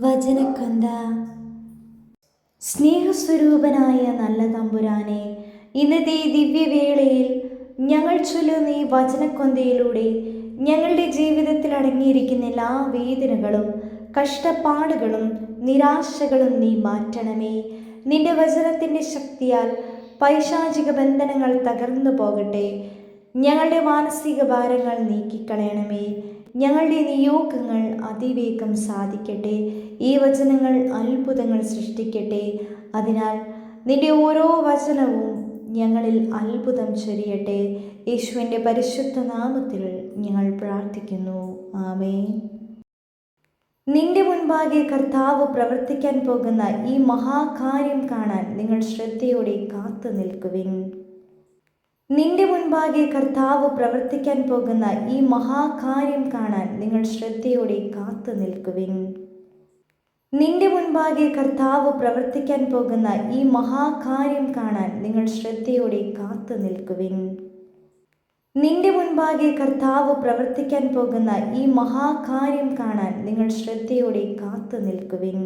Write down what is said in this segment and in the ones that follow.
വചനക്കൊന്ത. സ്നേഹസ്വരൂപനായ നല്ല തമ്പുരാനെ ഇന്നത്തെ ദിവ്യവേളയിൽ ഞങ്ങൾ ചൊല്ലുന്ന ഈ വചനക്കൊന്തയിലൂടെ ഞങ്ങളുടെ ജീവിതത്തിൽ അടങ്ങിയിരിക്കുന്ന എല്ലാ വേദനകളും കഷ്ടപ്പാടുകളും നിരാശകളും നീ മാറ്റണമേ. നിന്റെ വചനത്തിന്റെ ശക്തിയാൽ പൈശാചിക ബന്ധനങ്ങൾ തകർന്നു പോകട്ടെ. ഞങ്ങളുടെ മാനസിക ഭാരങ്ങൾ നീക്കിക്കളയണമേ. ഞങ്ങളുടെ നിയോഗങ്ങൾ അതിവേഗം സാധിക്കട്ടെ. ഈ വചനങ്ങൾ അത്ഭുതങ്ങൾ സൃഷ്ടിക്കട്ടെ. അതിനാൽ നിന്റെ ഓരോ വചനവും ഞങ്ങളിൽ അത്ഭുതം ചൊരിയട്ടെ. യേശുവിന്റെ പരിശുദ്ധ നാമത്തിൽ ഞങ്ങൾ പ്രാർത്ഥിക്കുന്നു. ആമേ നിന്റെ മുൻപാകെ കർത്താവ് പ്രവർത്തിക്കാൻ പോകുന്ന ഈ മഹാകാര്യം കാണാൻ നിങ്ങൾ ശ്രദ്ധയോടെ കാത്തു നിൽക്കുവിൻ. നിന്റെ മുൻപാകെ കർത്താവ് പ്രവർത്തിക്കാൻ പോകുന്ന ഈ മഹാകാര്യം കാണാൻ നിങ്ങൾ ശ്രദ്ധയോടെ കാത്തു നിൽക്കുവിൻ. നിന്റെ മുൻപാകെ കർത്താവ് പ്രവർത്തിക്കാൻ പോകുന്ന ഈ മഹാകാര്യം കാണാൻ നിങ്ങൾ ശ്രദ്ധയോടെ കാത്തു നിൽക്കുവിൻ. നിന്റെ മുൻപാകെ കർത്താവ് പ്രവർത്തിക്കാൻ പോകുന്ന ഈ മഹാകാര്യം കാണാൻ നിങ്ങൾ ശ്രദ്ധയോടെ കാത്തു നിൽക്കുവിൻ.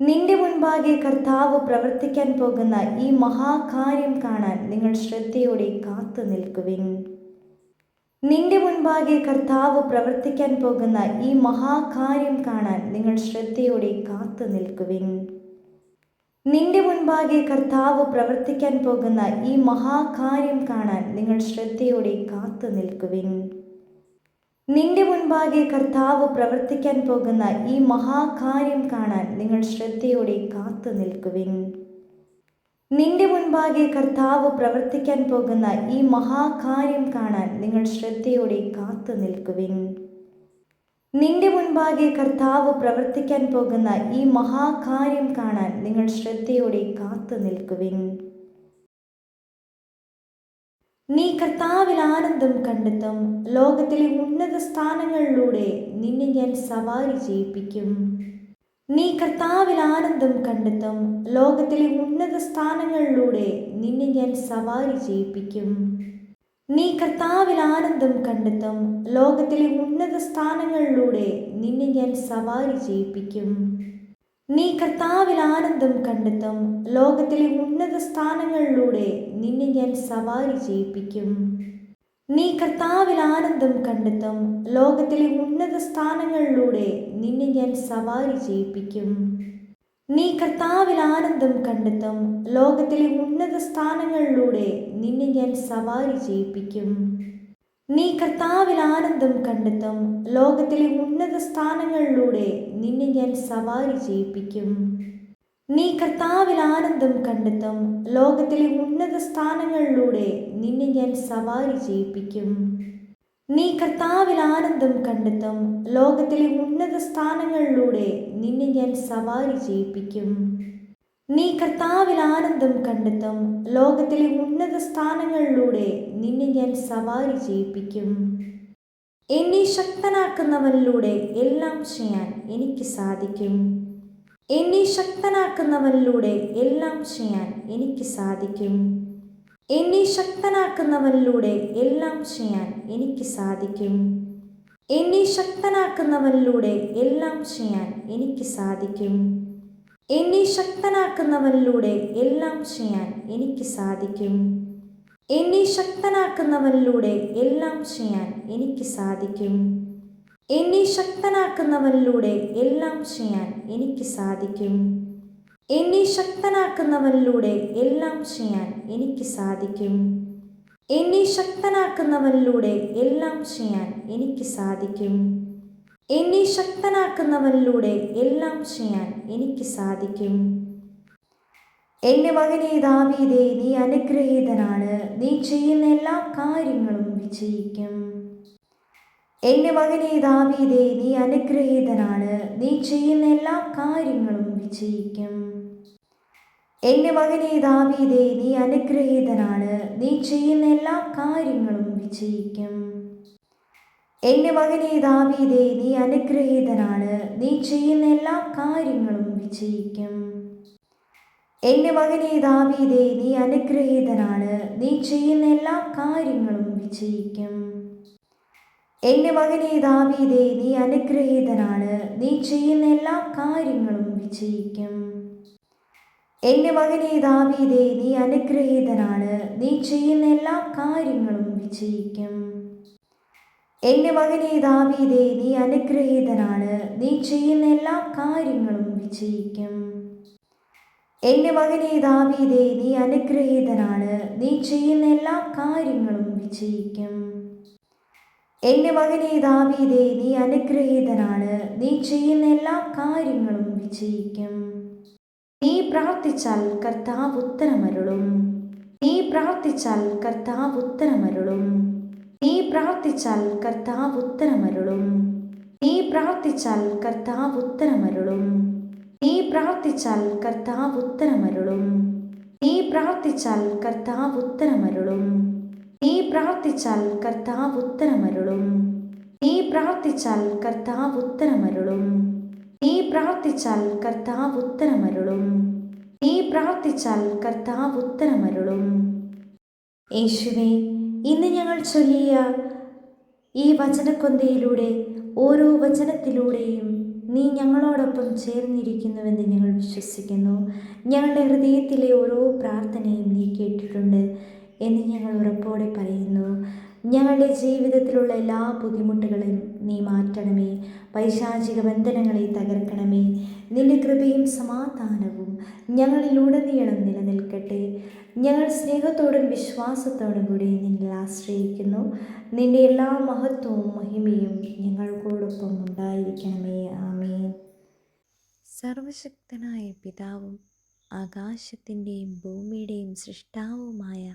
നിന്റെ മുൻപാകെ കർത്താവ് പ്രവർത്തിക്കാൻ പോകുന്ന ഈ മഹാകാര്യം കാണാൻ നിങ്ങൾ ശ്രദ്ധയോടെ കാത്തു നിൽക്കുവിൻ. നിന്റെ മുൻപാകെ കർത്താവ് പ്രവർത്തിക്കാൻ പോകുന്ന ഈ മഹാകാര്യം കാണാൻ നിങ്ങൾ ശ്രദ്ധയോടെ കാത്തു നിൽക്കുവിൻ. നിന്റെ മുൻപാകെ കർത്താവ് പ്രവർത്തിക്കാൻ പോകുന്ന ഈ മഹാകാര്യം കാണാൻ നിങ്ങൾ ശ്രദ്ധയോടെ കാത്തു നിൽക്കുവിൻ. നിന്റെ മുൻപാകെ കർത്താവ് പ്രവർത്തിക്കാൻ പോകുന്ന ഈ മഹാകാര്യം കാണാൻ നിങ്ങൾ ശ്രദ്ധയോടെ കാത്തു നിൽക്കുവിൻ. നിന്റെ മുൻപാകെ കർത്താവ് പ്രവർത്തിക്കാൻ പോകുന്ന ഈ മഹാകാര്യം കാണാൻ നിങ്ങൾ ശ്രദ്ധയോടെ കാത്തു നിൽക്കുവിൻ. നിന്റെ മുൻപാകെ കർത്താവ് പ്രവർത്തിക്കാൻ പോകുന്ന ഈ മഹാകാര്യം കാണാൻ നിങ്ങൾ ശ്രദ്ധയോടെ കാത്തു നിൽക്കുവിൻ. നീ കർത്താവിൽ ആനന്ദം കണ്ടെത്തും. ലോകത്തിലെ ഉന്നത സ്ഥാനങ്ങളിലൂടെ നിന്നെ ഞാൻ സവാരി ചെയ്യിപ്പിക്കും. നീ കർത്താവിൽ ആനന്ദം കണ്ടെത്തും. ലോകത്തിലെ ഉന്നത സ്ഥാനങ്ങളിലൂടെ നിന്നെ ഞാൻ സവാരി ചെയ്യിപ്പിക്കും. നീ കർത്താവിൽ ആനന്ദം കണ്ടെത്തും. ലോകത്തിലെ ഉന്നത സ്ഥാനങ്ങളിലൂടെ നിന്നെ ഞാൻ സവാരി ചെയ്യിപ്പിക്കും. നീ കർത്താവിൽ ആനന്ദം കണ്ടെത്തും. ലോകത്തിലെ ഉന്നത സ്ഥാനങ്ങളിലൂടെ നിന്നെ ഞാൻ സവാരി ചെയ്യിപ്പിക്കും. നീ കർത്താവിൽ ആനന്ദം കണ്ടെത്തും. ലോകത്തിലെ ഉന്നത സ്ഥാനങ്ങളിലൂടെ നിന്നെ ഞാൻ സവാരി ചെയ്യിപ്പിക്കും. നീ കർത്താവിൽ ആനന്ദം കണ്ടെത്തും. ലോകത്തിലെ ഉന്നത സ്ഥാനങ്ങളിലൂടെ നിന്നെ ഞാൻ സവാരി ചെയ്യിപ്പിക്കും. നീ കർത്താവിൽ ആനന്ദം കണ്ടെത്തും. ലോകത്തിലെ ഉന്നത സ്ഥാനങ്ങളിലൂടെ നിന്നെ ഞാൻ സവാരി ചെയ്യിപ്പിക്കും. നീ കർത്താവിൽ ആനന്ദം കണ്ടെത്തും. ലോകത്തിലെ ഉന്നത സ്ഥാനങ്ങളിലൂടെ നിന്നെ ഞാൻ സവാരി ചെയ്യിപ്പിക്കും. നീ കർത്താവിൽ ആനന്ദം കണ്ടെത്തും. ലോകത്തിലെ ഉന്നത സ്ഥാനങ്ങളിലൂടെ നിന്നെ ഞാൻ സവാരി ചെയ്യിപ്പിക്കും. നീ കർത്താവിൽ ആനന്ദം കണ്ടെത്തും. ലോകത്തിലെ ഉന്നത സ്ഥാനങ്ങളിലൂടെ നിന്നെ ഞാൻ സവാരി ചെയ്യിപ്പിക്കും. എന്നെ ശക്തനാക്കുന്നവനിലൂടെ എല്ലാം ചെയ്യാൻ എനിക്ക് സാധിക്കും. എന്നെ ശക്തനാക്കുന്നവനിലൂടെ എല്ലാം ചെയ്യാൻ എനിക്ക് സാധിക്കും. എന്നെ ശക്തനാക്കുന്നവനിലൂടെ എല്ലാം ചെയ്യാൻ എനിക്ക് സാധിക്കും. എന്നെ ശക്തനാക്കുന്നവനിലൂടെ എല്ലാം ചെയ്യാൻ എനിക്ക് സാധിക്കും. എന്നെ ശക്തനാക്കുന്നവനിലൂടെ എല്ലാം ചെയ്യാൻ എനിക്ക് സാധിക്കും. എന്നെ ശക്തനാക്കുന്നവനിലൂടെ എല്ലാം ചെയ്യാൻ എനിക്ക് സാധിക്കും. എന്നെ ശക്തനാക്കുന്നവനിലൂടെ എല്ലാം ചെയ്യാൻ എനിക്ക് സാധിക്കും. എന്നെ ശക്തനാക്കുന്നവനിലൂടെ എല്ലാം ചെയ്യാൻ എനിക്ക് സാധിക്കും. എന്നെ ശക്തനാക്കുന്നവനിലൂടെ എല്ലാം ചെയ്യാൻ എനിക്ക് സാധിക്കും. എന്നെ ശക്തനാക്കുന്നവനിലൂടെ എല്ലാം ചെയ്യാൻ എനിക്ക് സാധിക്കും. എന്റെ മകനെ ദാവീദേ നീ അനുഗ്രഹീതനാണ്. നീ ചെയ്യുന്ന എല്ലാ കാര്യങ്ങളും വിജയിക്കും. എന്റെ മകനെ ദാവീദേ നീ അനുഗ്രഹീതനാണ്. നീ ചെയ്യുന്ന എല്ലാ കാര്യങ്ങളും വിജയിക്കും എന്റെ മകനെ ദാവീദേ നീ അനുഗ്രഹീതനാണ്. നീ ചെയ്യുന്ന എല്ലാ കാര്യങ്ങളും വിജയിക്കും എന്റെ മകനെ ദാവീദേ നീ അനുഗ്രഹീതനാണ്. നീ ചെയ്യുന്ന എല്ലാ കാര്യങ്ങളും വിജയിക്കും എന്റെ മകനെ ദാവീദേ നീ അനുഗ്രഹീതനാണ്. നീ ചെയ്യുന്ന എല്ലാ കാര്യങ്ങളും വിജയിക്കും എന്റെ മകനെ ദാവീദേ നീ അനുഗ്രഹീതനാണ്. നീ ചെയ്യുന്ന എല്ലാ കാര്യങ്ങളും വിജയിക്കും. എന്റെ മകനെ ദാവീദേ നീ അനുഗ്രഹീതനാണ്. നീ ചെയ്യുന്ന എല്ലാ കാര്യങ്ങളും വിജയിക്കും. എന്റെ മകനെ ദാവീദേ നീ അനുഗ്രഹീതനാണ്. നീ ചെയ്യുന്ന എല്ലാ കാര്യങ്ങളും വിജയിക്കും. എന്റെ മകനെ ദാവീദേ നീ അനുഗ്രഹീതനാണ്. നീ ചെയ്യുന്ന എല്ലാ കാര്യങ്ങളും വിജയിക്കും. എന്റെ മകനെ ദാവീദേ നീ അനുഗ്രഹീതനാണ്. നീ ചെയ്യുന്ന എല്ലാ കാര്യങ്ങളും വിജയിക്കും. നീ പ്രാർത്ഥിച്ചാൽ കർത്താവ് ഉത്തരമരുളും. നീ പ്രാർത്ഥിച്ചാൽ കർത്താവ് ഉത്തരമരുളും. നീ പ്രാർത്ഥിച്ചാൽ കർത്താവ് ഉത്തരമരുളും. നീ പ്രാർത്ഥിച്ചാൽ കർത്താവ് ഉത്തരമരുളും. നീ പ്രാർത്ഥിച്ചാൽ കർത്താവ് ഉത്തരമരുളും. നീ പ്രാർത്ഥിച്ചാൽ കർത്താവ് ഉത്തരമരുളും. പ്രാർത്ഥിച്ചാൽ കർത്താവ് ഉത്തരമരുളും. നീ പ്രാർത്ഥിച്ചാൽ കർത്താവ് ഉത്തരമരുളും. നീ പ്രാർത്ഥിച്ചാൽ കർത്താവ് ഉത്തരമരുളും. നീ പ്രാർത്ഥിച്ചാൽ കർത്താവ് ഉത്തരമരുളും. യേശുവേ ഇന്ന് ഞങ്ങൾ ചൊല്ലിയ ഈ വചനക്കൊന്തയിലൂടെ ഓരോ വചനത്തിലൂടെയും നീ ഞങ്ങളോടൊപ്പം ചേർന്നിരിക്കുന്നുവെന്ന് ഞങ്ങൾ വിശ്വസിക്കുന്നു. ഞങ്ങളുടെ ഹൃദയത്തിലെ ഓരോ പ്രാർത്ഥനയും നീ കേട്ടിട്ടുണ്ട്. എന്ന് ഞങ്ങൾ ഉറപ്പോടെ പറയുന്നു. ഞങ്ങളുടെ ജീവിതത്തിലുള്ള എല്ലാ ബുദ്ധിമുട്ടുകളും നീ മാറ്റണമേ. പൈശാചിക ബന്ധനങ്ങളെ തകർക്കണമേ. നിന്റെ കൃപയും സമാധാനവും ഞങ്ങളിലുടനീളം നിലനിൽക്കട്ടെ. ഞങ്ങൾ സ്നേഹത്തോടും വിശ്വാസത്തോടും കൂടി നിന്നെ ആശ്രയിക്കുന്നു. നിന്റെ എല്ലാ മഹത്വവും മഹിമയും ഞങ്ങൾക്കോടൊപ്പം ഉണ്ടായിരിക്കണമേ. ആമേ സർവശക്തനായ പിതാവും ആകാശത്തിന്റെയും ഭൂമിയുടെയും സൃഷ്ടാവുമായ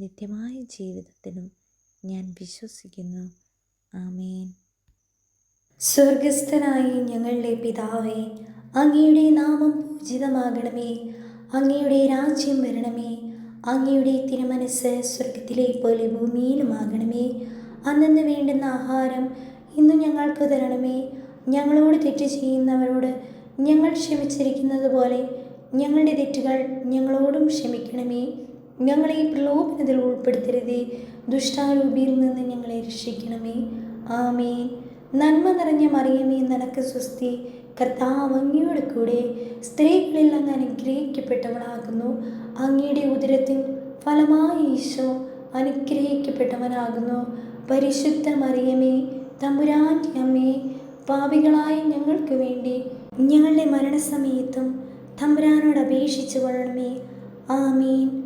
നിത്യമായ ജീവിതത്തിലും ഞാൻ വിശ്വസിക്കുന്നു. ആമേൻ. സ്വർഗസ്ഥനായി ഞങ്ങളുടെ പിതാവേ അങ്ങയുടെ നാമം പൂജിതമാകണമേ. അങ്ങയുടെ രാജ്യം വരണമേ. അങ്ങയുടെ തിരുമനസ് സ്വർഗത്തിലെ പോലെ ഭൂമിയിലുമാകണമേ. അന്നു വേണ്ടുന്ന ആഹാരം ഇന്ന് ഞങ്ങൾക്ക് തരണമേ. ഞങ്ങളോട് തെറ്റ് ചെയ്യുന്നവരോട് ഞങ്ങൾ ക്ഷമിച്ചിരിക്കുന്നത് പോലെ ഞങ്ങളുടെ തെറ്റുകൾ ഞങ്ങളോടും ക്ഷമിക്കണമേ. ഞങ്ങളെ പ്രലോഭനത്തിൽ ഉൾപ്പെടുത്തരുതേ. ദുഷ്ടാരൂപിയിൽ നിന്ന് ഞങ്ങളെ രക്ഷിക്കണമേ. ആമേ നന്മ നിറഞ്ഞ മറിയമേ നനക്ക് സ്വസ്തി. കർത്താവ് അങ്ങയുടെ കൂടെ സ്ത്രീകളിൽ അങ്ങ് അനുഗ്രഹിക്കപ്പെട്ടവളാകുന്നു. അങ്ങയുടെ ഉദരത്തിൻ ഫലമായി ഈശോ അനുഗ്രഹിക്കപ്പെട്ടവനാകുന്നു. പരിശുദ്ധ മറിയമേ തമ്പുരാന്റെ അമ്മേ പാപികളായ ഞങ്ങൾക്ക് വേണ്ടി ഞങ്ങളുടെ മരണസമയത്തും തമ്പുരാനോട് അപേക്ഷിച്ചു കൊള്ളണമേ. ആമീൻ.